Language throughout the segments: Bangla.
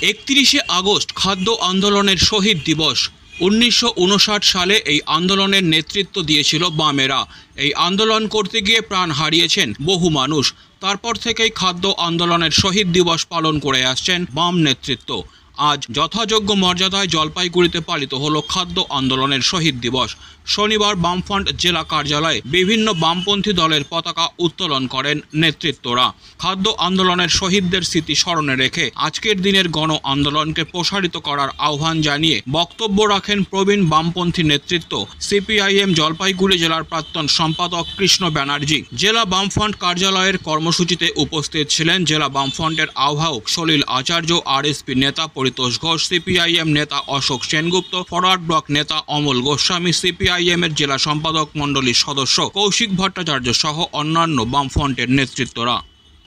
একত্রিশে আগস্ট খাদ্য আন্দোলনের শহীদ দিবস। উনিশশো উনষাট সালে এই আন্দোলনের নেতৃত্ব দিয়েছিল বামেরা। এই আন্দোলন করতে গিয়ে প্রাণ হারিয়েছেন বহু মানুষ। তারপর থেকেই খাদ্য আন্দোলনের শহীদ দিবস পালন করে আসছেন বাম নেতৃত্ব। আজ যথাযোগ্য মর্যাদায় জলপাইগুড়িতে পালিত হলো খাদ্য আন্দোলনের শহীদ দিবস। শনিবার বামফ্রন্ট জেলা কার্যালয়ে বিভিন্ন বামপন্থী দলের পতাকা উত্তোলন করেন নেতৃত্বরা। খাদ্য আন্দোলনের শহীদদের স্মৃতি স্মরণে রেখে আজকের দিনের গণ আন্দোলনকে প্রসারিত করার আহ্বান জানিয়ে বক্তব্য রাখেন প্রবীণ বামপন্থী নেতৃত্ব সিপিআইএম জলপাইগুড়ি জেলার প্রাক্তন সম্পাদক কৃষ্ণ ব্যানার্জি। জেলা বামফ্রন্ট কার্যালয়ের কর্মসূচিতে উপস্থিত ছিলেন জেলা বামফ্রন্টের আহ্বায়ক সলিল আচার্য, আর আরএসপি নেতা পরিতোষ ঘোষ, সিপিআইএম নেতা অশোক সেনগুপ্ত, ফরওয়ার্ড ব্লক নেতা অমল গোস্বামী, সিপিআইএম এর জেলা সম্পাদক মণ্ডলীর সদস্য কৌশিক ভট্টাচার্য সহ অন্যান্য বামফ্রন্টের নেতৃত্বরা।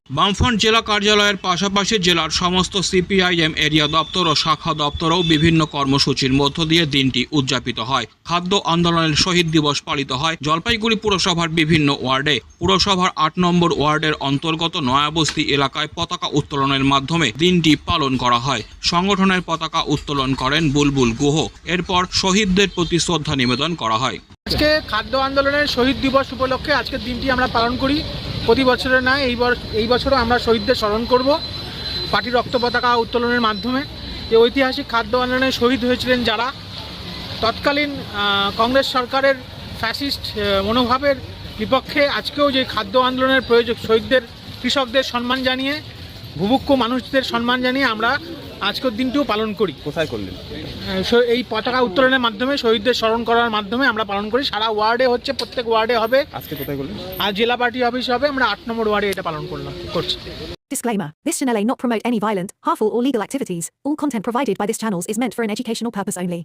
বামফ্রন্ট জেলা কার্যালয়ের পাশাপাশি জেলার সমস্ত সিপিআইএম এরিয়া দপ্তর ও শাখা দপ্তরেও বিভিন্ন কর্মসূচির মধ্য দিয়ে দিনটি উদযাপিত হয়। খাদ্য আন্দোলনের শহীদ দিবস পালিত হয় জলপাইগুড়ি পুরসভার বিভিন্ন ওয়ার্ডে। পুরসভার আট নম্বর ওয়ার্ডের অন্তর্গত নয়াবস্তি এলাকায় পতাকা উত্তোলনের মাধ্যমে দিনটি পালন করা হয়। সংগঠনের পতাকা উত্তোলন করেন বুলবুল গুহ। এরপর শহীদদের প্রতি শ্রদ্ধা নিবেদন করা হয়। আজকে খাদ্য আন্দোলনের শহীদ দিবস উপলক্ষে আজকের দিনটি আমরা পালন করি। প্রতি বছরের নয় এই এই বছরও আমরা শহীদদের স্মরণ করব। পার্টির রক্ত পতাকা উত্তোলনের মাধ্যমে। যে ঐতিহাসিক খাদ্য আন্দোলনে শহীদ হয়েছিলেন যারা, তৎকালীন কংগ্রেস সরকারের ফ্যাসিস্ট মনোভাবের বিপক্ষে আজকেও যে খাদ্য আন্দোলনের প্রয়োজন, শহীদদের, কৃষকদের সম্মান জানিয়ে ভুভুক্ষ মানুষদের সম্মান জানিয়ে আমরা আজকের দিনটিও পালন করি কোথায় করলেন এই পতাকা উত্তোলনের মাধ্যমে শহীদদের স্মরণ করার মাধ্যমে আমরা পালন করি সারা ওয়ার্ডে হচ্ছে প্রত্যেক ওয়ার্ডে হবে আজকে কোথায় করলেন আর জেলা পার্টি অফিস হবে আমরা আট নম্বর ওয়ার্ডে এটা পালন করলাম করছি Disclaimer This channel may not promote any violent, harmful, or legal activities. All content provided by this channel is meant for an educational purpose only.